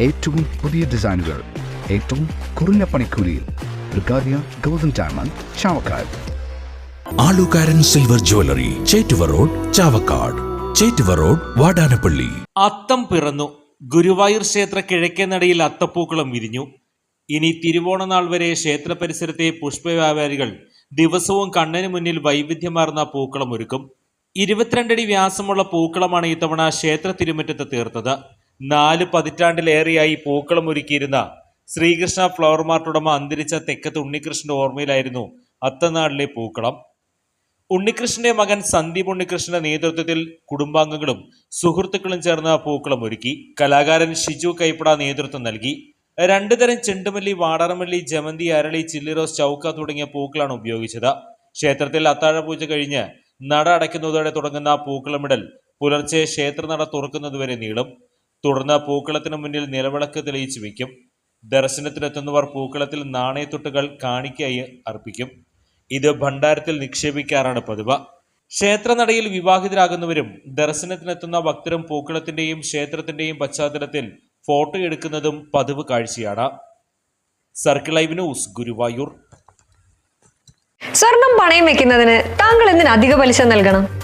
ഏറ്റവും പുതിയ ഡിസൈനുകൾ ഏറ്റവും കുറഞ്ഞ പണിക്കൂലിയിൽ ബ്രിഗാദിയ golden diamond Chavakkad. Alukaran silver jewellery Chettuva road Chavakkad. Chettuva road Vadanappally. Atham പിറന്നു. ഗുരുവായൂർ ക്ഷേത്ര കിഴക്കേനടയിൽ അത്തപ്പൂക്കളം വിരിഞ്ഞു. ഇനി തിരുവോണനാൾ വരെ ക്ഷേത്ര പരിസരത്തെ പുഷ്പവ്യാപാരികൾ ദിവസവും കണ്ണിന് മുന്നിൽ വൈവിധ്യമാർന്ന പൂക്കളം ഒരുക്കും. ഇരുപത്തിരണ്ടടി വ്യാസമുള്ള പൂക്കളമാണ് ഇത്തവണ ക്ഷേത്ര തിരുമുറ്റത്ത് തീർത്തത്. നാല് പതിറ്റാണ്ടിലേറെയായി പൂക്കളം ഒരുക്കിയിരുന്ന ശ്രീകൃഷ്ണ ഫ്ലവർ മാർട്ട് ഉടമ അന്തരിച്ച തെക്കത്ത് ഉണ്ണികൃഷ്ണന്റെ ഓർമ്മയിലായിരുന്നു അത്തനാളിലെ പൂക്കളം. ഉണ്ണികൃഷ്ണന്റെ മകൻ സന്ദീപ് ഉണ്ണികൃഷ്ണന്റെ നേതൃത്വത്തിൽ കുടുംബാംഗങ്ങളും സുഹൃത്തുക്കളും ചേർന്ന് പൂക്കളം ഒരുക്കി. കലാകാരൻ ഷിജു കൈപ്പട നേതൃത്വം നൽകി. രണ്ടു തരം ചെണ്ടുമല്ലി വാടാറമല്ലി ജമന്തി അരളി ചില്ലിറോസ് ചൗക്ക തുടങ്ങിയ പൂക്കളാണ് ഉപയോഗിച്ചത്. ക്ഷേത്രത്തിൽ അത്താഴ പൂജ കഴിഞ്ഞ് നട അടയ്ക്കുന്നതോടെ തുടങ്ങുന്ന പൂക്കളമിടൽ പുലർച്ചെ ക്ഷേത്രനട തുറക്കുന്നതുവരെ നീളും. തുടർന്ന് പൂക്കളത്തിന് മുന്നിൽ നിലവിളക്ക് തെളിയിച്ചു വയ്ക്കും. ദർശനത്തിനെത്തുന്നവർ പൂക്കളത്തിൽ നാണയത്തൊട്ടുകൾ കാണിക്കായി അർപ്പിക്കും. ഇത് ഭണ്ഡാരത്തിൽ നിക്ഷേപിക്കാറാണ് പതിവ്. ക്ഷേത്രനടയിൽ വിവാഹിതരാകുന്നവരും ദർശനത്തിനെത്തുന്ന ഭക്തരും പൂക്കളത്തിന്റെയും ക്ഷേത്രത്തിന്റെയും പശ്ചാത്തലത്തിൽ ഫോട്ടോ എടുക്കുന്നതും പതിവ് കാഴ്ചയാണ്. Circle live news Guruvayur. സ്വർണം പണയം വെക്കുന്നതിന് താങ്കൾ എന്തിന് അധിക പലിശ നൽകണം?